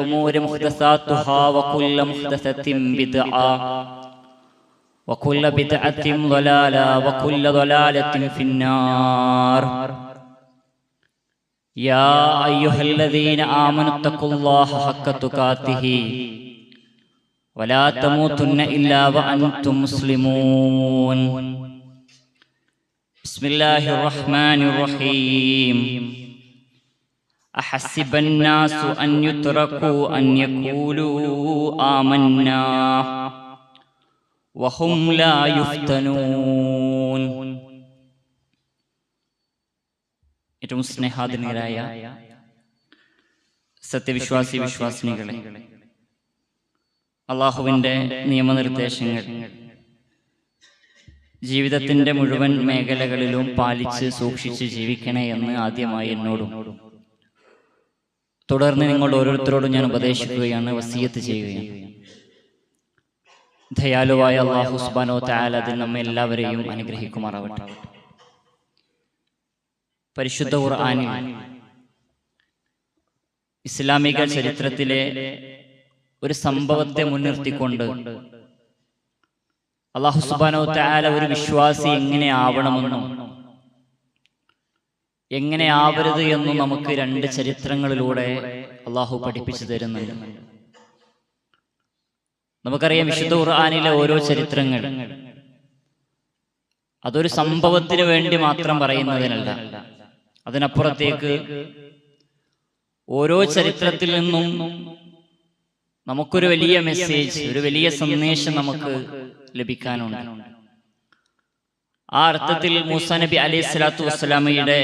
الأمور محدثاتها وكل محدثة بدعة وكل بدعة ضلالة وكل ضلالة في النار يا أيها الذين آمنوا اتقوا الله حق تقاته ولا تموتن إلا وأنتم مسلمون بسم الله الرحمن الرحيم أحسب الناس أن يتركوا أن يقولوا آمنا وهم لا يفتنون ഏറ്റവും സ്നേഹാധീനരായ സത്യവിശ്വാസി വിശ്വാസിനികളെ അള്ളാഹുവിൻ്റെ നിയമനിർദ്ദേശങ്ങൾ ജീവിതത്തിൻ്റെ മുഴുവൻ മേഖലകളിലും പാലിച്ച് സൂക്ഷിച്ച് ജീവിക്കണേ എന്ന് ആദ്യമായി എന്നോടും തുടർന്ന് നിങ്ങൾ ഓരോരുത്തരോടും ഞാൻ ഉപദേശിക്കുകയാണ് വസീയത്ത് ചെയ്യുകയാണ്. ദയാലുവായ അള്ളാഹു സുബാനോ തായാൽ അതിൽ നമ്മെ എല്ലാവരെയും അനുഗ്രഹിക്കുമാറാവട്ടെ. പരിശുദ്ധ ഖുർആനിൽ ഇസ്ലാമിക ചരിത്രത്തിലെ ഒരു സംഭവത്തെ മുൻനിർത്തിക്കൊണ്ട് അള്ളാഹു സുബാനോ തായാല ഒരു വിശ്വാസി എങ്ങനെ ആവണമെന്നും എങ്ങനെ ആവരുത് എന്ന് നമുക്ക് രണ്ട് ചരിത്രങ്ങളിലൂടെ അള്ളാഹു പഠിപ്പിച്ചു തരുന്നുണ്ട്. നമുക്കറിയാം വിശുദ്ധ ഖുർആാനിലെ ഓരോ ചരിത്രങ്ങൾ. അതൊരു സംഭവത്തിന് വേണ്ടി മാത്രം പറയുന്നതിനല്ല. അതിനപ്പുറത്തേക്ക് ഓരോ ചരിത്രത്തിൽ നിന്നും നമുക്കൊരു വലിയ മെസ്സേജ് ഒരു വലിയ സന്ദേശം നമുക്ക് ലഭിക്കാനുണ്ട്. ആ അർത്ഥത്തിൽ മൂസ നബി അലൈഹി സ്വലാത്തു വസ്സലാമയുടെ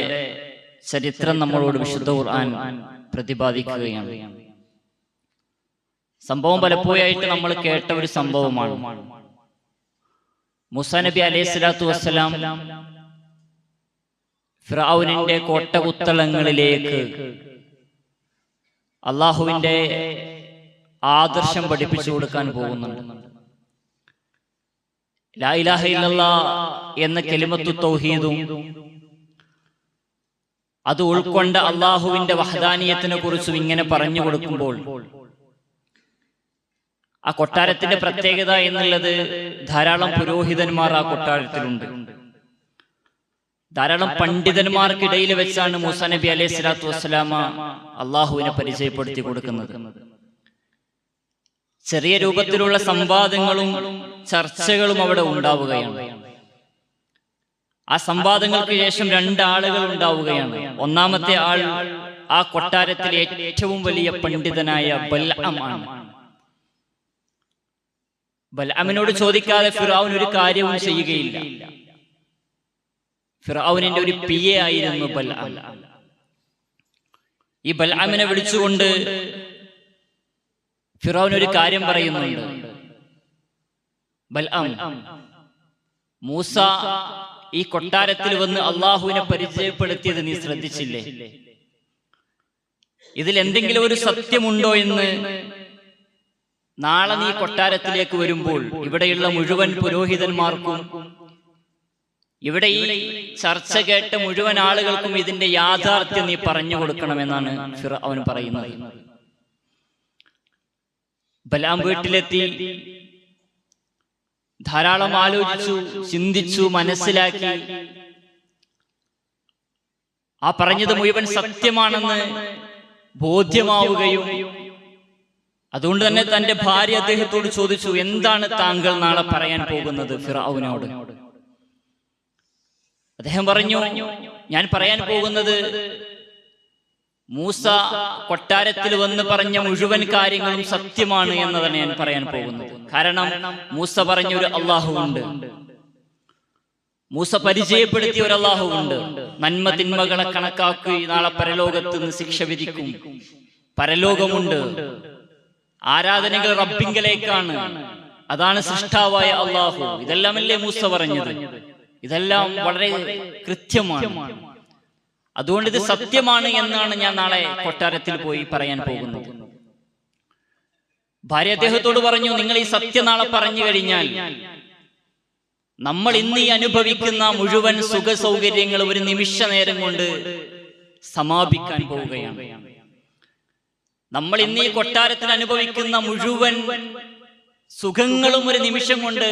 ചരിത്രം നമ്മളോട് വിശുദ്ധ ഖുർആൻ പ്രതിപാദിക്കുകയാണ്. സംഭവം പലപ്പോഴായിട്ട് നമ്മൾ കേട്ട ഒരു സംഭവമാണ്. മൂസ നബി അലൈഹി സ്വലാത്തു വസ്സലാം ഫിറൌനിന്റെ കോട്ടകുത്തളങ്ങളിലേക്ക് അള്ളാഹുവിന്റെ ആദർശം പഠിപ്പിച്ചു കൊടുക്കാൻ പോകുന്നുണ്ട്. ഇല്ലല്ലാ എന്ന കെലിമത്തു തൗഹീദും അത് ഉൾക്കൊണ്ട അള്ളാഹുവിന്റെ വഹദാനീയത്തിനെ കുറിച്ചും ഇങ്ങനെ പറഞ്ഞു കൊടുക്കുമ്പോൾ ആ കൊട്ടാരത്തിന്റെ പ്രത്യേകത എന്നുള്ളത് ധാരാളം പുരോഹിതന്മാർ ആ കൊട്ടാരത്തിലുണ്ട്. ധാരാളം പണ്ഡിതന്മാർക്കിടയിൽ വെച്ചാണ് മൂസ നബി അലൈഹി സ്വലാത്തു വസ്സലാമ അള്ളാഹുവിനെ പരിചയപ്പെടുത്തി കൊടുക്കുന്നത്. ചെറിയ രൂപത്തിലുള്ള സംവാദങ്ങളും ചർച്ചകളും അവിടെ ഉണ്ടാവുകയാണ്. ആ സംവാദങ്ങൾക്ക് ശേഷം രണ്ടാളുകൾ ഉണ്ടാവുകയാണ്. ഒന്നാമത്തെ ആൾ ആ കൊട്ടാരത്തിലെ ഏറ്റവും വലിയ പണ്ഡിതനായ ബൽഅം ആണ് ബൽഅമിനോട് ചോദിക്കാതെ ഫിറാവുൻ ഒരു കാര്യവും ചെയ്യുകയില്ല. ഫിറാവുനിന്റെ ഒരു പി എ ആയിരുന്നു ബൽഅം. ഈ ബൽഅമിനെ വിളിച്ചുകൊണ്ട് ഫിറോൻ ഒരു കാര്യം പറയുന്നുണ്ട്. ബൽഅം മൂസ ഈ കൊട്ടാരത്തിൽ വന്ന് അള്ളാഹുവിനെ പരിചയപ്പെടുത്തിയത് നീ ശ്രദ്ധിച്ചില്ലേ? ഇതിൽ എന്തെങ്കിലും ഒരു സത്യമുണ്ടോ എന്ന് നാളെ നീ കൊട്ടാരത്തിലേക്ക് വരുമ്പോൾ ഇവിടെയുള്ള മുഴുവൻ പുരോഹിതന്മാർക്കും ഇവിടെ ഈ ചർച്ച കേട്ട മുഴുവൻ ആളുകൾക്കും ഇതിന്റെ യാഥാർത്ഥ്യം നീ പറഞ്ഞു കൊടുക്കണമെന്നാണ് അവൻ പറയുന്നത്. ബലാം വീട്ടിലെത്തി. ധാരാളം ആലോചിച്ചു ചിന്തിച്ചു മനസ്സിലാക്കി. ആ പറഞ്ഞത് മുഴുവൻ സത്യമാണെന്ന് ബോധ്യമാവുകയും അതുകൊണ്ട് തന്നെ തന്റെ ഭാര്യ അദ്ദേഹത്തോട് ചോദിച്ചു എന്താണ് താങ്കൾ നാളെ പറയാൻ പോകുന്നത് ഫിറാവുനോട്? അദ്ദേഹം പറഞ്ഞു ഞാൻ പറയാൻ പോകുന്നത് മൂസ കൊട്ടാരത്തിൽ വന്ന് പറഞ്ഞ മുഴുവൻ കാര്യങ്ങളും സത്യമാണ് എന്നതാണ് ഞാൻ പറയാൻ പോകുന്നത്. കാരണം മൂസ പറഞ്ഞ ഒരു അള്ളാഹു ഉണ്ട് മൂസ പരിചയപ്പെടുത്തിയ ഒരു അള്ളാഹു ഉണ്ട് നന്മ തിന്മകളെ കണക്കാക്കി നാളെ പരലോകത്ത് നിന്ന് ശിക്ഷ വിധിക്കും. പരലോകമുണ്ട്. ആരാധനകൾ റബ്ബിങ്കലേക്കാണ്. അതാണ് സൃഷ്ടാവായ അള്ളാഹു. ഇതെല്ലാമല്ലേ മൂസ പറഞ്ഞത്? ഇതെല്ലാം വളരെ കൃത്യമാണ്. അതുകൊണ്ട് ഇത് സത്യമാണ് എന്നാണ് ഞാൻ നാളെ കൊട്ടാരത്തിൽ പോയി പറയാൻ പോകുന്നത്. ഭാര്യ അദ്ദേഹത്തോട് പറഞ്ഞു നിങ്ങൾ ഈ സത്യം നാളെ പറഞ്ഞു കഴിഞ്ഞാൽ നമ്മൾ ഇന്ന് ഈ അനുഭവിക്കുന്ന മുഴുവൻ സുഖ സൗകര്യങ്ങൾ ഒരു നിമിഷ നേരം കൊണ്ട് സമാപിക്കാൻ പോവുകയാണ്. നമ്മൾ ഇന്ന് ഈ കൊട്ടാരത്തിൽ അനുഭവിക്കുന്ന മുഴുവൻ സുഖങ്ങളും ഒരു നിമിഷം കൊണ്ട്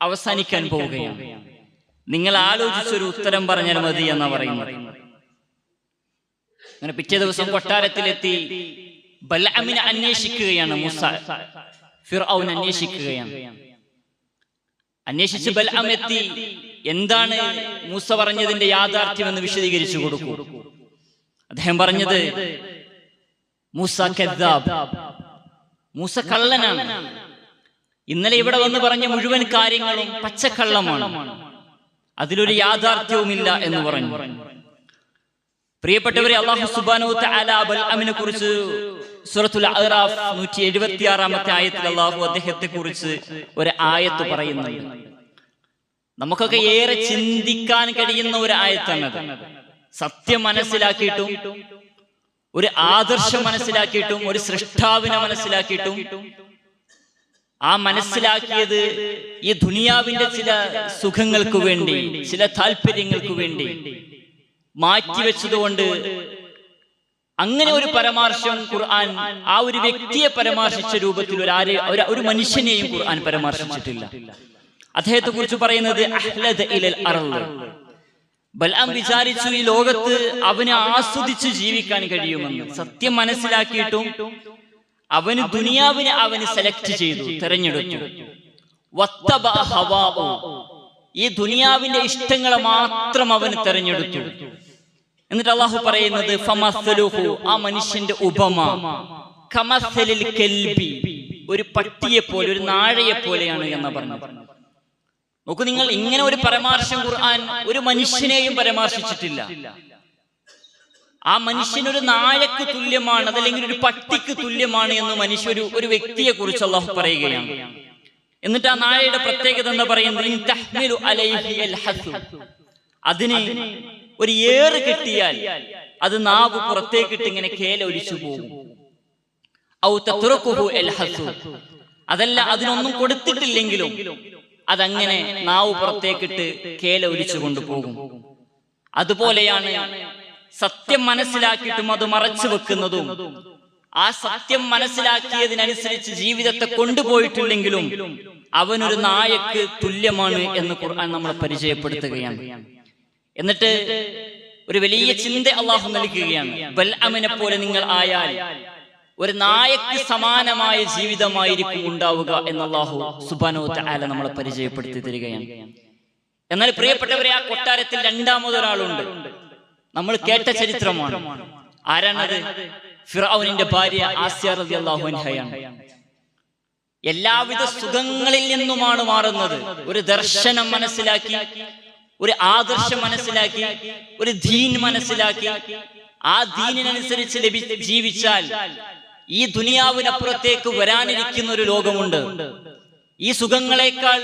അവസാനിക്കാൻ പോവുകയാണ്. നിങ്ങൾ ആലോചിച്ചൊരു ഉത്തരം പറഞ്ഞാൽ മതി എന്നാ പറയുന്നത്. അങ്ങനെ പിറ്റേ ദിവസം കൊട്ടാരത്തിലെത്തി ബലഅമിനെ അന്വേഷിക്കുകയാണ് ഫിർഔൻ അന്വേഷിക്കുകയാണ്. അന്വേഷിച്ച് ബലാം എത്തി. എന്താണ് മൂസ പറഞ്ഞതിന്റെ യാഥാർത്ഥ്യം എന്ന് വിശദീകരിച്ചു കൊടുക്കൂ. അദ്ദേഹം പറഞ്ഞത് മൂസ കദ്ദാബ്. മൂസ കള്ളനാണ്. ഇന്നലെ ഇവിടെ വന്ന് പറഞ്ഞ മുഴുവൻ കാര്യങ്ങളും പച്ചക്കള്ളമാണ്. അതിലൊരു യാഥാർത്ഥ്യവുമില്ല എന്ന് പറഞ്ഞു. പ്രിയപ്പെട്ടവരെ അള്ളാഹു സുബാനു അമിനെ കുറിച്ച് സൂറത്തുൽ അഹ്റാഫ് നൂറ്റി എഴുപത്തി ആറാമത്തെ ആയത്തിൽ അള്ളാഹു അദ്ദേഹത്തെ കുറിച്ച് ഒരു ആയത്ത് പറയുന്നുണ്ട്. നമുക്കൊക്കെ ഏറെ ചിന്തിക്കാൻ കഴിയുന്ന ഒരു ആയത്താണ് സത്യം മനസ്സിലാക്കിയിട്ടും ഒരു ആദർശം മനസ്സിലാക്കിയിട്ടും ഒരു സൃഷ്ടാവിനെ മനസ്സിലാക്കിയിട്ടും ആ മനസ്സിലാക്കിയത് ഈ ദുനിയാവിന്റെ ചില സുഖങ്ങൾക്ക് വേണ്ടി ചില താല്പര്യങ്ങൾക്ക് വേണ്ടി മാറ്റിവെച്ചതുകൊണ്ട് അങ്ങനെ ഒരു പരമാർശം ഖുർആൻ ആ ഒരു വ്യക്തിയെ പരാമർശിച്ച രൂപത്തിൽ ഒരു ആരെ ഒരു- മനുഷ്യനെയും ഖുർആൻ പരാമർശിച്ചിട്ടില്ല അദ്ദേഹത്തെ കുറിച്ച് പറയുന്നത്. ബൽആം വിചാരിച്ചു ഈ ലോകത്ത് അവനെ ആസ്വദിച്ച് ജീവിക്കാൻ കഴിയുമെന്ന് സത്യം മനസ്സിലാക്കിയിട്ടും അവന് ദുനിയാവിനെ അവന് സെലക്ട് ചെയ്തു തെരഞ്ഞെടുത്തു. ഈ ദുനിയാവിന്റെ ഇഷ്ടങ്ങളെ മാത്രം അവന് തെരഞ്ഞെടുത്തു. എന്നിട്ട് അള്ളാഹു പറയുന്നത് ആ മനുഷ്യന്റെ ഉപമ. കമസലിൽ കെൽബി. ഒരു പട്ടിയെ പോലെ ഒരു നാഴയെ പോലെയാണ് എന്ന് പറഞ്ഞു നോക്കൂ നിങ്ങൾ ഇങ്ങനെ ഒരു പരാമർശം ഖുർആൻ ഒരു മനുഷ്യനെയും പരാമർശിച്ചിട്ടില്ല. ആ മനുഷ്യനൊരു നായക്ക് തുല്യമാണ് അതല്ലെങ്കിൽ ഒരു പട്ടിക്ക് തുല്യമാണ് എന്ന് മനുഷ്യ ഒരു വ്യക്തിയെ കുറിച്ച് അള്ളാഹു പറയുകയാണ് എന്നിട്ട് ആ നായയുടെ പ്രത്യേകത എന്താ പറയുന്നത്. അതിന് ഒരു ഏറ് കിട്ടിയാൽ അത് നാവ് പുറത്തേക്കിട്ട് ഇങ്ങനെ കേല ഒലിച്ചു പോകും. അതല്ല അതിനൊന്നും കൊടുത്തിട്ടില്ലെങ്കിലും അതങ്ങനെ നാവ് പുറത്തേക്കിട്ട് കേല ഒലിച്ചു കൊണ്ടുപോകും അതുപോലെയാണ് സത്യം മനസ്സിലാക്കിയിട്ടും അത് മറച്ചു വെക്കുന്നതും ആ സത്യം മനസ്സിലാക്കിയതിനനുസരിച്ച് ജീവിതത്തെ കൊണ്ടുപോയിട്ടില്ലെങ്കിലും അവനൊരു നായക്ക് തുല്യമാണ് എന്ന് ഖുർആൻ നമ്മളെ പരിചയപ്പെടുത്തുകയാണ്. എന്നിട്ട് ഒരു വലിയ ചിന്ത അള്ളാഹു നൽകുകയാണ്. ബൽഅമിനെ പോലെ നിങ്ങൾ ആയാൽ ഒരു നായക്ക് സമാനമായ ജീവിതമായിരിക്കും ഉണ്ടാവുക എന്ന് അള്ളാഹു സുബാനോ ആല നമ്മളെ പരിചയപ്പെടുത്തി തരികയാണ്. എന്നാൽ പ്രിയപ്പെട്ടവരെ ആ കൊട്ടാരത്തിൽ രണ്ടാമതൊരാളുണ്ട്. നമ്മൾ കേട്ട ചരിത്രമാണ്. ആരാണത്? ഫിറാവുനിന്റെ ഭാര്യ ആസ്യ റളിയല്ലാഹു അൻഹയാണ്. എല്ലാവിധ സുഖങ്ങളിൽ നിന്നുമാണ് മാറുന്നത്. ഒരു ദർശനം മനസ്സിലാക്കി ഒരു ആദർശം മനസ്സിലാക്കി ഒരു ദീൻ മനസ്സിലാക്കി. ആ ദീനിനനുസരിച്ച് ലഭി ജീവിച്ചാൽ ഈ ദുനിയാവിനപ്പുറത്തേക്ക് വരാനിരിക്കുന്ന ഒരു ലോകമുണ്ട്. ഈ സുഖങ്ങളെക്കാൾ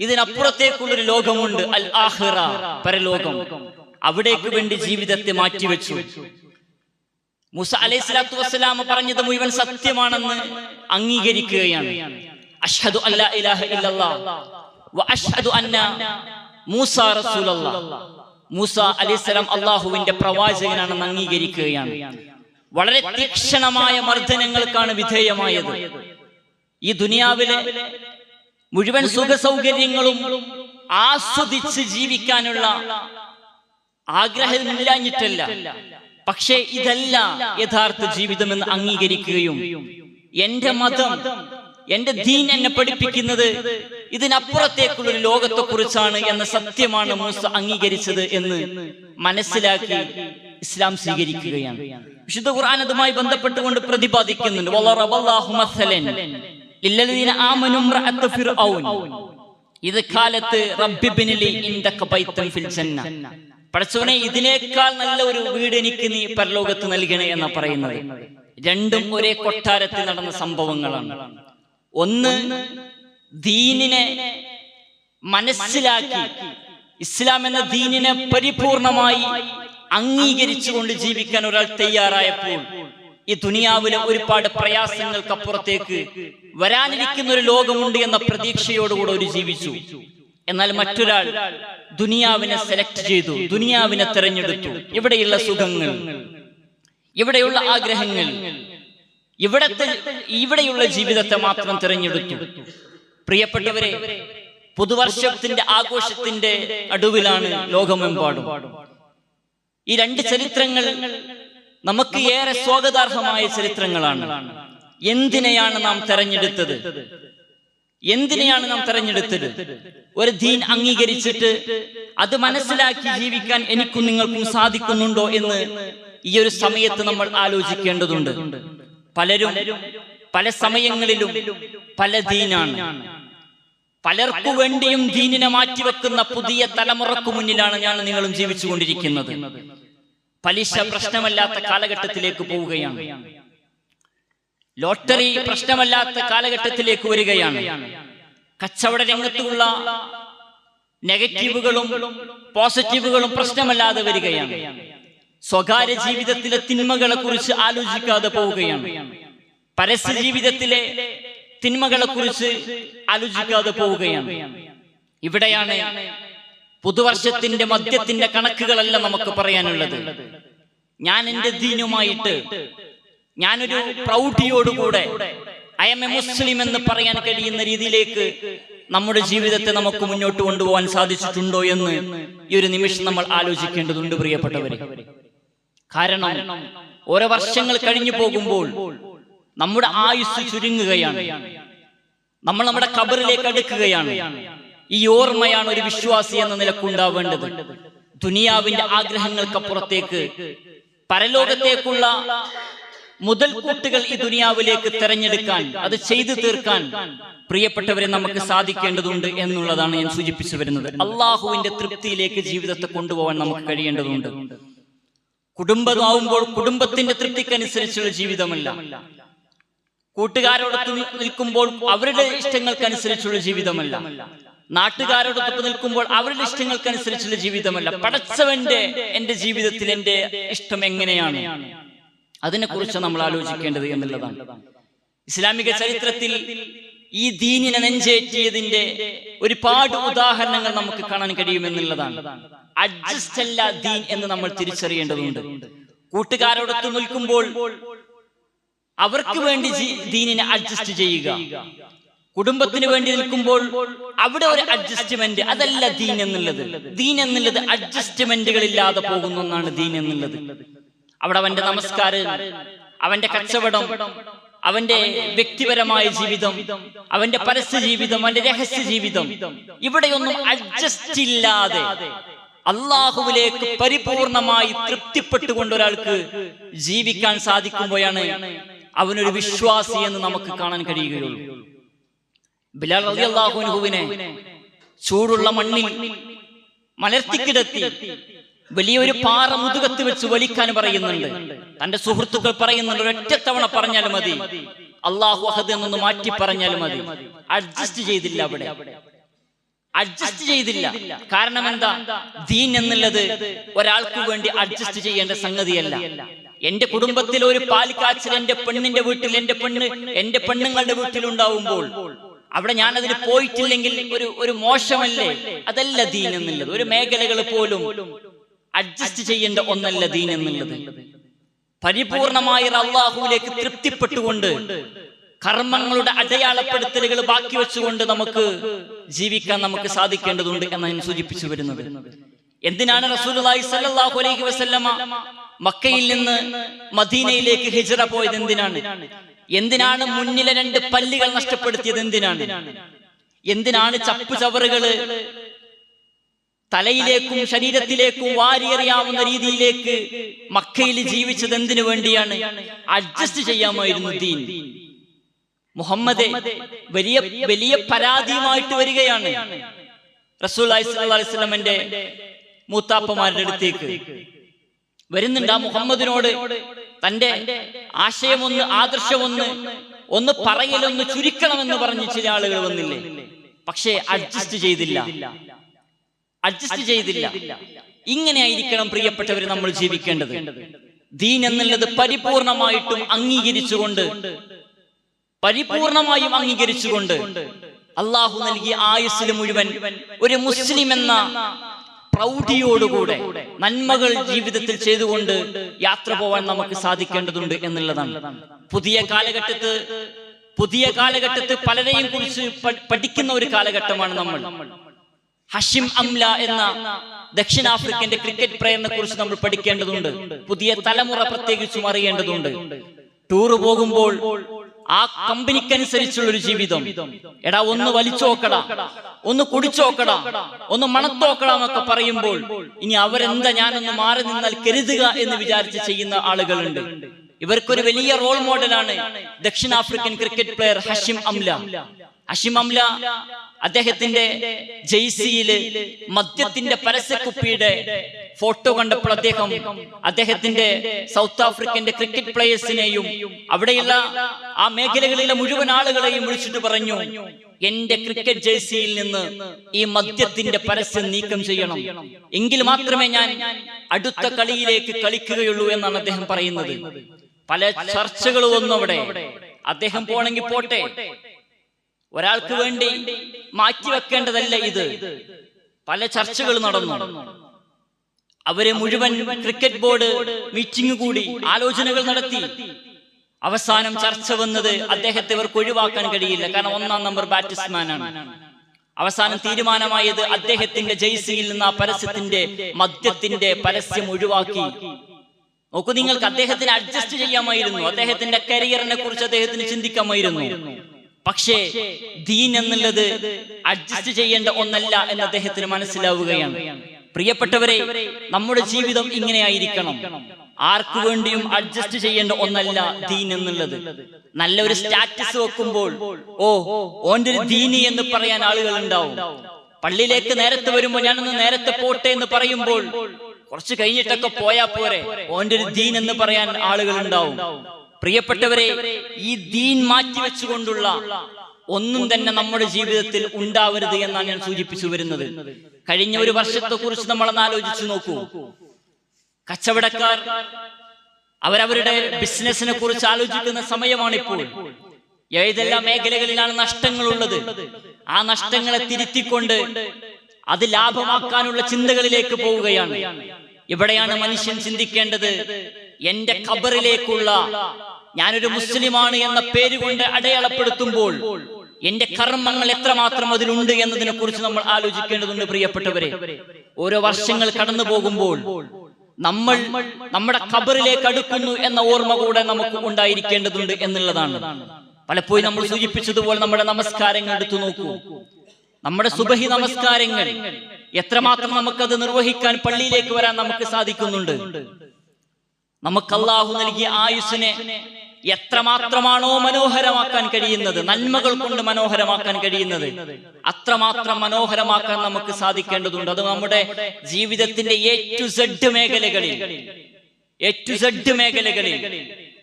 ഇതിനപ്പുറത്തേക്കുള്ളൊരു ലോകമുണ്ട്. അൽ ആഹിറ പരലോകം. അവിടേക്ക് വേണ്ടി ജീവിതത്തെ മാറ്റിവെച്ചു മുസ അലൈഹി സ്വലാത്തു വസ്സലാമ പറഞ്ഞത് മുഴുവൻ സത്യമാണെന്ന് അംഗീകരിക്കുകയാണ്. അഷ്ഹദു അല്ലാ ഇലാഹ ഇല്ലല്ലാഹ് വ അഷ്ഹദു അന്ന മൂസ റസൂലല്ലാഹ് മൂസ അലൈഹിസ്സലാം അള്ളാഹുവിന്റെ പ്രവാചകനാണെന്ന് അംഗീകരിക്കുകയാണ്. വളരെ തീക്ഷണമായ മർദ്ദനങ്ങൾക്കാണ് വിധേയമായത്. ഈ ദുനിയാവിലെ മുഴുവൻ സുഖ സൗകര്യങ്ങളും ആസ്വദിച്ച് ജീവിക്കാനുള്ള ആഗ്രഹമില്ലാഞ്ഞിട്ടല്ല പക്ഷേ ഇതല്ല യഥാർത്ഥ ജീവിതമെന്ന് അംഗീകരിക്കുകയും എന്റെ മതം എന്റെ ദീൻ എന്നെ പഠിപ്പിക്കുന്നത് ഇതിനപ്പുറത്തേക്കുള്ള ഒരു ലോകത്തെ കുറിച്ചാണ് എന്ന സത്യമാണ് മൂസ അംഗീകരിച്ചത് എന്ന് മനസ്സിലാക്കി ഇസ്ലാം സ്വീകരിക്കുകയാണ്. വിശുദ്ധ ഖുർആൻ അതുമായി ബന്ധപ്പെട്ടുകൊണ്ട് പ്രതിപാദിക്കുന്നുണ്ട്. ഇത് കാലത്ത് റബ്ബിബ്നിലി ഇൻദക ബൈത്തൻ ഫിൽ ജന്ന. പടച്ചവനെ ഇതിനേക്കാൾ നല്ല ഒരു വീട് എനിക്ക് നീ പരലോകത്ത് നൽകണേ എന്നാ പറയുന്നത്. രണ്ടും ഒരേ കൊട്ടാരത്തിൽ നടന്ന സംഭവങ്ങളാണ്. ഒന്ന് ദീനിനെ മനസ്സിലാക്കി. ഇസ്ലാം എന്ന ദീനിനെ പരിപൂർണമായി അംഗീകരിച്ചുകൊണ്ട് ജീവിക്കാൻ ഒരാൾ തയ്യാറായപ്പോൾ ഈ ദുനിയാവിലെ ഒരുപാട് പ്രയാസങ്ങൾക്കപ്പുറത്തേക്ക് വരാനിരിക്കുന്ന ഒരു ലോകമുണ്ട് എന്ന പ്രതീക്ഷയോടുകൂടെ ഒരു ജീവിച്ചു. എന്നാൽ മറ്റൊരാൾ ദുനിയാവിനെ സെലക്ട് ചെയ്തു ദുനിയാവിനെ തെരഞ്ഞെടുത്തു. ഇവിടെയുള്ള സുഖങ്ങൾ ഇവിടെയുള്ള ആഗ്രഹങ്ങൾ ഇവിടത്തെ ഇവിടെയുള്ള ജീവിതത്തെ മാത്രം തിരഞ്ഞെടുത്തു. പ്രിയപ്പെട്ടവരെ പുതുവർഷത്തിന്റെ ആഘോഷത്തിന്റെ അടുവിലാണ് ലോകമെമ്പാടും. ഈ രണ്ട് ചരിത്രങ്ങൾ നമുക്ക് ഏറെ സ്വാഗതാർഹമായ ചരിത്രങ്ങളാണ്. എന്തിനെയാണ് നാം തെരഞ്ഞെടുത്തത്? എന്തിനെയാണ് നാം തെരഞ്ഞെടുത്തത്? ഒരു ദീൻ അംഗീകരിച്ചിട്ട് അത് മനസ്സിലാക്കി ജീവിക്കാൻ എനിക്കും നിങ്ങൾക്കും സാധിക്കുന്നുണ്ടോ എന്ന് ഈ ഒരു സമയത്ത് നമ്മൾ ആലോചിക്കേണ്ടതുണ്ട്. പലരും പല സമയങ്ങളിലും പല ദീനാണ്. പലർക്കു വേണ്ടിയും ദീനിനെ മാറ്റിവെക്കുന്ന പുതിയ തലമുറക്കു മുന്നിലാണ് ഞാൻ നിങ്ങളും ജീവിച്ചുകൊണ്ടിരിക്കുന്നത്. പലിശ പ്രശ്നമല്ലാത്ത കാലഘട്ടത്തിലേക്ക് പോവുകയാണ്. ലോട്ടറി പ്രശ്നമല്ലാത്ത കാലഘട്ടത്തിലേക്ക് വരികയാണ്. കച്ചവട രംഗത്തുള്ള നെഗറ്റീവുകളും പോസിറ്റീവുകളും പ്രശ്നമല്ലാതെ വരികയാണ്. സ്വകാര്യ ജീവിതത്തിലെ തിന്മകളെ കുറിച്ച് ആലോചിക്കാതെ പോവുകയാണ്. പരസ്യ ജീവിതത്തിലെ തിന്മകളെ കുറിച്ച് ആലോചിക്കാതെ പോവുകയാണ്. ഇവിടെയാണ് പുതുവർഷത്തിന്റെ മദ്യത്തിന്റെ കണക്കുകളല്ല നമുക്ക് പറയാനുള്ളത്. ഞാൻ എന്റെ ദീനുമായിട്ട് ഞാനൊരു പ്രൗഢിയോടുകൂടെ ഐ എം എ മുസ്ലിം എന്ന് പറയാൻ കഴിയുന്ന രീതിയിലേക്ക് നമ്മുടെ ജീവിതത്തെ നമുക്ക് മുന്നോട്ട് കൊണ്ടുപോകാൻ സാധിച്ചിട്ടുണ്ടോ എന്ന് ഈ ഒരു നിമിഷം നമ്മൾ ആലോചിക്കേണ്ടതുണ്ട് പ്രിയപ്പെട്ടവരെ. കാരണം ഓരോ വർഷങ്ങൾ കഴിഞ്ഞു പോകുമ്പോൾ നമ്മുടെ ആയുസ് ചുരുങ്ങുകയാണ്. നമ്മൾ നമ്മുടെ കബറിലേക്ക് അടുക്കുകയാണ്. ഈ ഓർമ്മയാണ് ഒരു വിശ്വാസി എന്ന നിലക്കുണ്ടാവേണ്ടത് ദുനിയാവിന്റെ ആഗ്രഹങ്ങൾക്കപ്പുറത്തേക്ക് പരലോകത്തേക്കുള്ള മുതൽക്കൂട്ടുകൾ ഈ ദുനിയാവിലേക്ക് തെരഞ്ഞെടുക്കാൻ അത് ചെയ്തു തീർക്കാൻ പ്രിയപ്പെട്ടവരെ നമുക്ക് സാധിക്കേണ്ടതുണ്ട് എന്നുള്ളതാണ് ഞാൻ സൂചിപ്പിച്ചു വരുന്നത്. അള്ളാഹുവിന്റെ തൃപ്തിയിലേക്ക് ജീവിതത്തെ കൊണ്ടുപോകാൻ നമുക്ക് കഴിയേണ്ടതുണ്ട്. കുടുംബമാവുമ്പോൾ കുടുംബത്തിന്റെ തൃപ്തിക്കനുസരിച്ചുള്ള ജീവിതമല്ല. കൂട്ടുകാരോടൊത്ത് നിൽക്കുമ്പോൾ അവരുടെ ഇഷ്ടങ്ങൾക്കനുസരിച്ചുള്ള ജീവിതമല്ല. നാട്ടുകാരോടൊപ്പം നിൽക്കുമ്പോൾ അവരുടെ ഇഷ്ടങ്ങൾക്കനുസരിച്ചുള്ള ജീവിതമല്ല. പടച്ചവന്റെ എന്റെ ജീവിതത്തിൽ എന്റെ ഇഷ്ടം എങ്ങനെയാണ്? അതിനെക്കുറിച്ച് നമ്മൾ ആലോചിക്കേണ്ടത് എന്നുള്ളതാണ്. ഇസ്ലാമിക ചരിത്രത്തിൽ ഈ ദീനിനെ നെഞ്ചേറ്റിയതിന്റെ ഒരുപാട് ഉദാഹരണങ്ങൾ നമുക്ക് കാണാൻ കഴിയുമെന്നുള്ളതാണ്. അഡ്ജസ്റ്റ് അല്ല ദീൻ എന്ന് നമ്മൾ തിരിച്ചറിയേണ്ടതുണ്ട്. കൂട്ടുകാരോടൊത്ത് നിൽക്കുമ്പോൾ അവർക്ക് വേണ്ടി ദീനിനെ അഡ്ജസ്റ്റ് ചെയ്യുക. കുടുംബത്തിന് വേണ്ടി നിൽക്കുമ്പോൾ അവിടെ ഒരു അഡ്ജസ്റ്റ്മെന്റ്. അതല്ല ദീൻ എന്നുള്ളത്. ദീൻ എന്നുള്ളത്. അഡ്ജസ്റ്റ്മെന്റുകൾ ഇല്ലാതെ പോകുന്ന ഒന്നാണ് ദീൻ എന്നുള്ളത്. അവിടെ അവന്റെ നമസ്കാരം അവന്റെ കച്ചവടം അവന്റെ വ്യക്തിപരമായ ജീവിതം അവന്റെ പരസ്യ ജീവിതം അവന്റെ രഹസ്യ ജീവിതം. ഇവിടെയൊന്നും അഡ്ജസ്റ്റ് ഇല്ലാതെ അള്ളാഹുവിലേക്ക് പരിപൂർണമായി തൃപ്തിപ്പെട്ടുകൊണ്ട് ഒരാൾക്ക് ജീവിക്കാൻ സാധിക്കുമ്പോഴാണ് അവനൊരു വിശ്വാസി എന്ന് നമുക്ക് കാണാൻ കഴിയുകയുള്ളൂ. ബിലാൽ അള്ളാഹുവിനെ ചൂടുള്ള മണ്ണിൽ മലർത്തിക്കിടത്തി വലിയൊരു പാറ മുതുകത്ത് വെച്ച് വലിക്കാൻ പറയുന്നുണ്ട്. തന്റെ സുഹൃത്തുക്കൾ പറയുന്നുണ്ട്. ഒരൊറ്റത്തവണ പറഞ്ഞാൽ മതി. അള്ളാഹു അഹദ് എന്നൊന്ന് മാറ്റി പറഞ്ഞാൽ മതി. അഡ്ജസ്റ്റ് ചെയ്തില്ല അവിടെ. അഡ്ജസ്റ്റ് ചെയ്തില്ല. കാരണം എന്താ? ദീൻ എന്നുള്ളത് ഒരാൾക്ക് വേണ്ടി അഡ്ജസ്റ്റ് ചെയ്യേണ്ട സംഗതിയല്ല. എന്റെ കുടുംബത്തിൽ ഒരു പാലിക്കാച്ചൽ എന്റെ പെണ്ണിന്റെ വീട്ടിൽ എന്റെ പെണ്ണ് എന്റെ പെണ്ണുങ്ങളുടെ വീട്ടിലുണ്ടാവുമ്പോൾ അവിടെ ഞാൻ അതിന് പോയിട്ടില്ലെങ്കിൽ ഒരു ഒരു മോശമല്ലേ? അതല്ല ദീൻ എന്നുള്ളത്. ഒരു മേഖലകൾ പോലും അഡ്ജസ്റ്റ് ചെയ്യേണ്ട ഒന്നല്ല ദീൻ എന്നുള്ളത്. പരിപൂർണമായ അള്ളാഹുവിലേക്ക് തൃപ്തിപ്പെട്ടുകൊണ്ട് കർമ്മങ്ങളുടെ അടയാളപ്പെടുത്തലുകൾ ബാക്കി വെച്ചുകൊണ്ട് നമുക്ക് ജീവിക്കാൻ നമുക്ക് സാധിക്കേണ്ടതുണ്ട് എന്ന് ഞാൻ സൂചിപ്പിച്ചു വരുന്നത്. എന്തിനാണ് റസൂലുള്ളാഹി സ്വല്ലല്ലാഹു അലൈഹി വസല്ലമ മക്കയിൽ നിന്ന് മദീനയിലേക്ക് ഹിജ്റ പോയത് എന്തിനാണ്? എന്തിനാണ്? മുന്നിലെ രണ്ട് പല്ലുകൾ നഷ്ടപ്പെടുത്തിയത് എന്തിനാണ്? എന്തിനാണ്? ചപ്പു ചവറുകൾ തലയിലേക്കും ശരീരത്തിലേക്കും വാരിയെറിയാവുന്ന രീതിയിലേക്ക് മക്കയിൽ ജീവിച്ചത് എന്തിനു വേണ്ടിയാണ് അഡ്ജസ്റ്റ് ചെയ്യാമായിരുന്നു ദീൻ. മുഹമ്മദ് വലിയ വലിയ പരാതിയുമായിട്ട് വരികയാണ്. റസൂൽ അലൈസ്മന്റെ മൂത്താപ്പമാരുടെ അടുത്തേക്ക്. വരുന്നുണ്ട് ആ മുഹമ്മദിനോട്. തന്റെ ആശയമൊന്ന് ആദർശമൊന്ന് ഒന്ന് പറയലൊന്ന് ചുരുക്കണമെന്ന് പറഞ്ഞ് ചില ആളുകൾ വന്നില്ലേ? പക്ഷേ അഡ്ജസ്റ്റ് ചെയ്തില്ല. അഡ്ജസ്റ്റ് ചെയ്തില്ല. ഇങ്ങനെ ആയിരിക്കണം പ്രിയപ്പെട്ടവർ നമ്മൾ ജീവിക്കേണ്ടത്. ദീൻ എന്നുള്ളത് പരിപൂർണമായിട്ടും അംഗീകരിച്ചുകൊണ്ട്. പരിപൂർണമായും അംഗീകരിച്ചുകൊണ്ട്. അള്ളാഹു നൽകിയ ആയുസ്സിൽ മുഴുവൻ ഒരു മുസ്ലിം എന്ന പ്രൗഢിയോടുകൂടെ നന്മകൾ ജീവിതത്തിൽ ചെയ്തുകൊണ്ട് യാത്ര പോവാൻ നമുക്ക് സാധിക്കേണ്ടതുണ്ട് എന്നുള്ളതാണ്. പുതിയ കാലഘട്ടത്ത് പുതിയ കാലഘട്ടത്ത് പലരെയും കുറിച്ച് പഠിക്കുന്ന ഒരു കാലഘട്ടമാണ് നമ്മൾ. ഹഷിം അംല എന്ന ദക്ഷിണാഫ്രിക്കന്റെ ക്രിക്കറ്റ് പ്രേമിനെ കുറിച്ച് നമ്മൾ പഠിക്കേണ്ടതുണ്ട്. പുതിയ തലമുറ പ്രത്യേകിച്ചും അറിയേണ്ടതുണ്ട്. ടൂർ പോകുമ്പോൾ ആ കമ്പനിക്കനുസരിച്ചുള്ള ഒരു ജീവിതം. എടാ ഒന്ന് വലിച്ചോക്കടാ. ഒന്ന് കുടിച്ചോക്കടാ. ഒന്ന് മണത്തോക്കടാന്നൊക്കെ പറയുമ്പോൾ ഇനി അവരെന്താ ഞാനൊന്ന് മാറി നിന്നാൽ കരുതുക എന്ന് വിചാരിച്ച് ചെയ്യുന്ന ആളുകളുണ്ട്. ഇവർക്കൊരു വലിയ റോൾ മോഡലാണ് ദക്ഷിണാഫ്രിക്കൻ cricket player Hashim Amla. Hashim Amla അദ്ദേഹത്തിന്റെ ജെയ്സിയിൽ മദ്യത്തിന്റെ പരസ്യക്കുപ്പിയുടെ ഫോട്ടോ കണ്ടപ്പോൾ അദ്ദേഹം അദ്ദേഹത്തിന്റെ സൗത്ത് ആഫ്രിക്കന്റെ ക്രിക്കറ്റ് പ്ലേയേഴ്സിനെയും അവിടെയുള്ള ആ മേഖലകളിലെ മുഴുവൻ ആളുകളെയും വിളിച്ചിട്ട് പറഞ്ഞു എന്റെ ക്രിക്കറ്റ് ജേഴ്സിയിൽ നിന്ന് ഈ മദ്യത്തിന്റെ പരസ്യം നീക്കം ചെയ്യണം. എങ്കിൽ മാത്രമേ ഞാൻ അടുത്ത കളിയിലേക്ക് കളിക്കുകയുള്ളൂ എന്നാണ് അദ്ദേഹം പറയുന്നത്. പല ചർച്ചകളും ഒന്നും അവിടെ. അദ്ദേഹം പോണെങ്കിൽ പോട്ടെ. ഒരാൾക്ക് വേണ്ടി മാറ്റിവെക്കേണ്ടതല്ല ഇത്? പല ചർച്ചകൾ നടന്നു. അവരെ മുഴുവൻ ക്രിക്കറ്റ് ബോർഡ് മീറ്റിംഗ് കൂടി ആലോചനകൾ നടത്തി. അവസാനം ചർച്ച വന്നത് അദ്ദേഹത്തെ ഇവർക്ക് ഒഴിവാക്കാൻ കഴിയില്ല. കാരണം ഒന്നാം നമ്പർ ബാറ്റ്സ്മാനാണ്. അവസാനം തീരുമാനമായത് അദ്ദേഹത്തിന്റെ ജയ്സിയിൽ നിന്ന് ആ പരസ്യത്തിന്റെ മദ്യത്തിന്റെ പരസ്യം ഒഴിവാക്കി. നോക്കൂ നിങ്ങൾക്ക് അദ്ദേഹത്തിന് അഡ്ജസ്റ്റ് ചെയ്യാമായിരുന്നു. അദ്ദേഹത്തിന്റെ കരിയറിനെ കുറിച്ച് അദ്ദേഹത്തിന് ചിന്തിക്കാമായിരുന്നു. പക്ഷേ ദീൻ എന്നുള്ളത് അഡ്ജസ്റ്റ് ചെയ്യേണ്ട ഒന്നല്ല എന്ന് അദ്ദേഹത്തിന് മനസ്സിലാവുകയാണ്. പ്രിയപ്പെട്ടവരെ നമ്മുടെ ജീവിതം ഇങ്ങനെയായിരിക്കണം ആർക്കു വേണ്ടിയും അഡ്ജസ്റ്റ് ചെയ്യേണ്ട ഒന്നല്ല ദീൻ എന്നുള്ളത്. നല്ല ഒരു സ്റ്റാറ്റസ് വെക്കുമ്പോൾ ഓ ഓന്റെ ഒരു ദീനി എന്ന് പറയാൻ ആളുകൾ ഉണ്ടാവും പള്ളിയിലേക്ക് നേരത്തെ വരുമ്പോൾ ഞാനൊന്ന് നേരത്തെ പോട്ടെ എന്ന് പറയുമ്പോൾ കുറച്ച് കഴിഞ്ഞിട്ടൊക്കെ പോയാ പോരെ. ഓന്റെ ഒരു ദീൻ എന്ന് പറയാൻ ആളുകൾ ഉണ്ടാവും പ്രിയപ്പെട്ടവരെ ഈ ദീൻ മാറ്റിവെച്ചുകൊണ്ടുള്ള ഒന്നും തന്നെ നമ്മുടെ ജീവിതത്തിൽ ഉണ്ടാവരുത് എന്നാണ് ഞാൻ സൂചിപ്പിച്ചു വരുന്നത്. കഴിഞ്ഞ ഒരു വർഷത്തെ കുറിച്ച് നമ്മളൊന്ന് ആലോചിച്ചു നോക്കൂ. കച്ചവടക്കാർ അവരവരുടെ ബിസിനസിനെ കുറിച്ച് ആലോചിക്കുന്ന സമയമാണ് ഇപ്പോൾ ഏതെല്ലാം മേഖലകളിലാണ് നഷ്ടങ്ങളുള്ളത്? ആ നഷ്ടങ്ങളെ തിരുത്തിക്കൊണ്ട് അത് ലാഭമാക്കാനുള്ള ചിന്തകളിലേക്ക് പോവുകയാണ്. ഇവിടെയാണ് മനുഷ്യൻ ചിന്തിക്കേണ്ടത്. എന്റെ ഖബറിലേക്കുള്ള ഞാനൊരു മുസ്ലിമാണ് എന്ന പേര് കൊണ്ട് അടയാളപ്പെടുത്തുമ്പോൾ എന്റെ കർമ്മങ്ങൾ എത്രമാത്രം അതിലുണ്ട് എന്നതിനെ കുറിച്ച് നമ്മൾ ആലോചിക്കേണ്ടതുണ്ട് പ്രിയപ്പെട്ടവരെ. ഓരോ വർഷങ്ങൾ കടന്നു പോകുമ്പോൾ നമ്മൾ നമ്മുടെ ഖബറിലേക്ക് അടുക്കുന്നു എന്ന ഓർമ്മ കൂടെ നമുക്ക് ഉണ്ടായിരിക്കേണ്ടതുണ്ട് എന്നുള്ളതാണ്. പലപ്പോഴും നമ്മൾ സൂചിപ്പിച്ചതുപോലെ നമ്മുടെ നമസ്കാരങ്ങൾ എടുത്തു നോക്കൂ. നമ്മുടെ സുബഹി നമസ്കാരങ്ങൾ എത്രമാത്രം നമുക്കത് നിർവഹിക്കാൻ പള്ളിയിലേക്ക് വരാൻ നമുക്ക് സാധിക്കുന്നുണ്ട്. നമുക്ക് അള്ളാഹു നൽകിയ ആയുസ്സിനെ എത്രമാത്രമാണോ മനോഹരമാക്കാൻ കഴിയുന്നത്? നന്മകൾ കൊണ്ട് മനോഹരമാക്കാൻ കഴിയുന്നത്? അത്രമാത്രം മനോഹരമാക്കാൻ നമുക്ക് സാധിക്കേണ്ടതുണ്ട്. അത് നമ്മുടെ ജീവിതത്തിന്റെ എ ടു സെഡ് മേഖലകളിൽ എ ടു സെഡ് മേഖലകളിൽ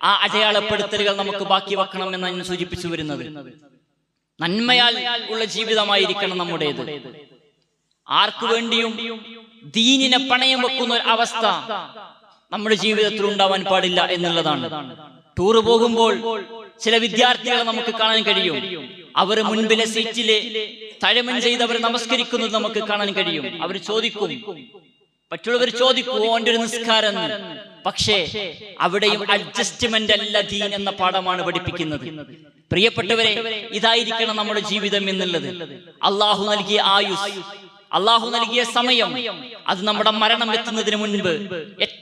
ആ അടയാളപ്പെടുത്തലുകൾ നമുക്ക് ബാക്കി വെക്കണം എന്നാണ് ഞാൻ സൂചിപ്പിച്ചു വരുന്നത്. നന്മയാൽ ഉള്ള ജീവിതമായിരിക്കണം നമ്മുടേത്. ആർക്കു വേണ്ടിയും ദീനിനെ പണയം വെക്കുന്ന ഒരു അവസ്ഥ നമ്മുടെ ജീവിതത്തിൽ ഉണ്ടാവാൻ പാടില്ല എന്നുള്ളതാണ്. ടൂറ് പോകുമ്പോൾ ചില വിദ്യാർത്ഥികളെ നമുക്ക് കാണാൻ കഴിയും. അവർ മുൻപിലെ സീറ്റിലെ തഴമൻ ചെയ്ത് അവർ നമസ്കരിക്കുന്നത് നമുക്ക് കാണാൻ കഴിയും. അവർ ചോദിക്കും. മറ്റുള്ളവർ ചോദിക്കും. ഓന്റെ ഒരു നിസ്കാരം പക്ഷേ അവിടെയും അഡ്ജസ്റ്റ്മെന്റ് അല്ല ദീൻ എന്ന പാഠമാണ് പഠിപ്പിക്കുന്നത്. പ്രിയപ്പെട്ടവരെ ഇതായിരിക്കണം നമ്മുടെ ജീവിതം എന്നുള്ളത്. അള്ളാഹു നൽകിയ ആയുസ്. അള്ളാഹു നൽകിയ സമയം അത് നമ്മുടെ മരണം എത്തുന്നതിന് മുൻപ്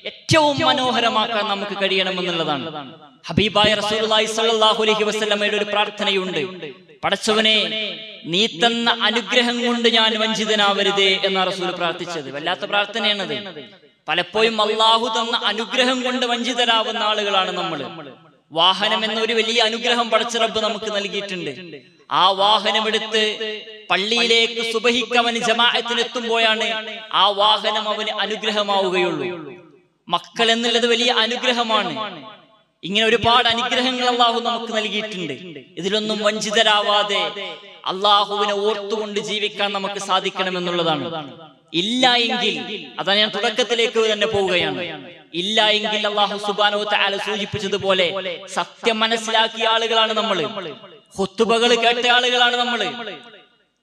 ഏറ്റവും മനോഹരമാക്കാൻ നമുക്ക് കഴിയണമെന്നുള്ളതാണ്. ഹബീബായ റസൂലുള്ളാഹി സ്വല്ലല്ലാഹു അലൈഹി വസല്ലമയുടെ ഒരു പ്രാർത്ഥനയുണ്ട്. പടച്ചവനെ നീ തന്ന അനുഗ്രഹം കൊണ്ട് ഞാൻ വഞ്ചിതനാവരുതേ എന്ന റസൂൽ പ്രാർത്ഥിച്ചത്. വല്ലാത്ത പ്രാർത്ഥനയാണത് പലപ്പോഴും അള്ളാഹു തന്ന അനുഗ്രഹം കൊണ്ട് വഞ്ചിതരാവുന്ന ആളുകളാണ് നമ്മൾ വാഹനം എന്ന ഒരു വലിയ അനുഗ്രഹം പടച്ച റബ്ബ് നമുക്ക് നൽകിയിട്ടുണ്ട്. ആ വാഹനം എടുത്ത് പള്ളിയിലേക്ക് സുബഹിക്ക് അവന് ജമാഅത്തിനെത്തുമ്പോഴാണ് ആ വാഹനം അവന് അനുഗ്രഹമാവുകയുള്ളൂ. മക്കൾ എന്നുള്ളത് വലിയ അനുഗ്രഹമാണ്. ഇങ്ങനെ ഒരുപാട് അനുഗ്രഹങ്ങൾ അള്ളാഹു നമുക്ക് നൽകിയിട്ടുണ്ട്. ഇതിലൊന്നും വഞ്ചിതരാവാതെ അള്ളാഹുവിനെ ഓർത്തുകൊണ്ട് ജീവിക്കാൻ നമുക്ക് സാധിക്കണമെന്നുള്ളതാണ് ഇല്ല എങ്കിൽ അതാണ് ഞാൻ തുടക്കത്തിലേക്ക് തന്നെ പോവുകയാണ്. ഇല്ല എങ്കിൽ അള്ളാഹു സുബാനോ താല സൂചിപ്പിച്ചതുപോലെ സത്യം മനസ്സിലാക്കിയ ആളുകളാണ് നമ്മൾ ഹൊത്തുബകൾ കേട്ട ആളുകളാണ് നമ്മൾ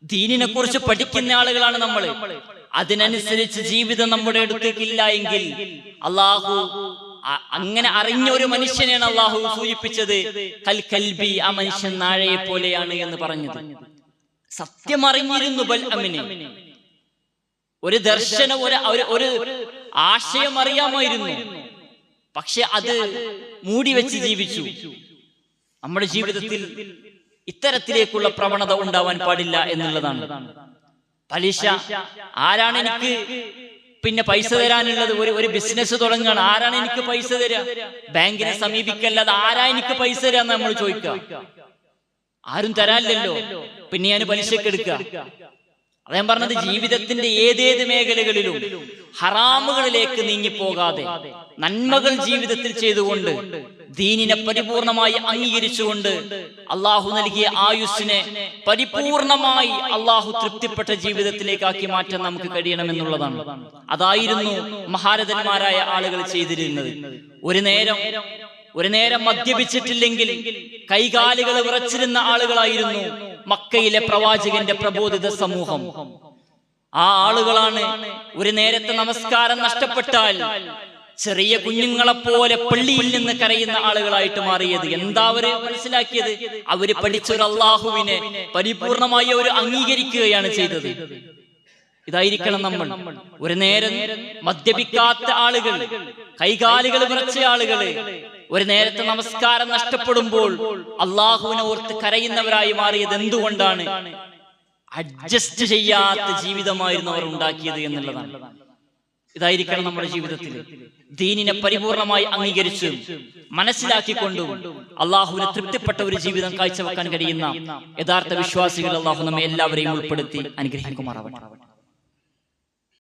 ദീനിനെ കുറിച്ച് പഠിക്കുന്ന ആളുകളാണ് നമ്മൾ അതിനനുസരിച്ച് ജീവിതം നമ്മുടെ അടുത്തേക്കില്ല എങ്കിൽ അള്ളാഹു അങ്ങനെ അറിഞ്ഞ ഒരു മനുഷ്യനെയാണ് അള്ളാഹു സൂചിപ്പിച്ചത്. കൽ കൽബി ആ മനുഷ്യൻ നാഴയെ പോലെയാണ് എന്ന് പറഞ്ഞത്. സത്യം അറിഞ്ഞിരുന്നു ബൽ അമിനെ. ഒരു ദർശനം ഒരു ഒരു- ഒരു ആശയം അറിയാമായിരുന്നു. പക്ഷെ അത് മൂടി വെച്ച് ജീവിച്ചു. നമ്മുടെ ജീവിതത്തിൽ ഇത്തരത്തിലേക്കുള്ള പ്രവണത ഉണ്ടാവാൻ പാടില്ല എന്നുള്ളതാണ്. പലിശ ആരാണ് എനിക്ക് പിന്നെ പൈസ തരാനുള്ളത്? ഒരു ഒരു ബിസിനസ് തുടങ്ങുകയാണ്. ആരാണ് എനിക്ക് പൈസ തരിക ബാങ്കിനെ സമീപിക്കല്ലാതെ ആരാ എനിക്ക് പൈസ തരാന്ന് നമ്മൾ ചോദിക്കുക. ആരും തരാനില്ലല്ലോ. പിന്നെ ഞാൻ പലിശക്ക് എടുക്കുക. ഞാൻ പറഞ്ഞത് ജീവിതത്തിന്റെ ഏതേത് മേഖലകളിലും ഹറാമുകളിലേക്ക് നീങ്ങിപ്പോകാതെ നന്മകൾ ജീവിതത്തിൽ ചെയ്തുകൊണ്ട് ദീനിനെ പരിപൂർണമായി അംഗീകരിച്ചുകൊണ്ട് അള്ളാഹു നൽകിയ ആയുസ്സിനെ പരിപൂർണമായി അള്ളാഹു തൃപ്തിപ്പെട്ട ജീവിതത്തിലേക്കാക്കി മാറ്റാൻ നമുക്ക് കഴിയണമെന്നുള്ളതാണ് അതായിരുന്നു മഹാരഥന്മാരായ ആളുകൾ ചെയ്തിരുന്നത്. ഒരു നേരം ഒരു നേരം മദ്യപിച്ചിട്ടില്ലെങ്കിൽ കൈകാലുകൾ വിറച്ചിരുന്ന ആളുകളായിരുന്നു മക്കയിലെ പ്രവാചകന്റെ പ്രബോധിത സമൂഹം. ആ ആളുകളാണ് ഒരു നേരത്തെ നമസ്കാരം നഷ്ടപ്പെട്ടാൽ ചെറിയ കുഞ്ഞുങ്ങളെപ്പോലെ പള്ളിയിൽ നിന്ന് കരയുന്ന ആളുകളായിട്ട് മാറിയത്. എന്താ അവർ മനസ്സിലാക്കിയത്? അവർ പഠിച്ചൊരു അള്ളാഹുവിനെ പരിപൂർണമായി അവർ അംഗീകരിക്കുകയാണ് ചെയ്തത്. ഇതായിരിക്കണം നമ്മൾ. ഒരു നേരം മദ്യപിക്കാത്ത ആളുകൾ കൈകാലുകൾ വിറച്ച ആളുകൾ ഒരു നേരത്തെ നമസ്കാരം നഷ്ടപ്പെടുമ്പോൾ അള്ളാഹുവിനെ ഓർത്ത് കരയുന്നവരായി മാറിയത് എന്തുകൊണ്ടാണ്? അഡ്ജസ്റ്റ് ചെയ്യാത്ത ജീവിതമായിരുന്നു അവർ ഉണ്ടാക്കിയത് എന്നുള്ളതാണ്. ഇതായിരിക്കണം നമ്മുടെ ജീവിതത്തിൽ. ദീനിനെ പരിപൂർണമായി അംഗീകരിച്ചു മനസ്സിലാക്കിക്കൊണ്ടും അള്ളാഹുവിനെ തൃപ്തിപ്പെട്ട ഒരു ജീവിതം കാഴ്ചവെക്കാൻ കഴിയുന്ന യഥാർത്ഥ വിശ്വാസികൾ അള്ളാഹു നമ്മെ എല്ലാവരെയും ഉൾപ്പെടുത്തി അനുഗ്രഹിക്കുമാറാവട്ടെ.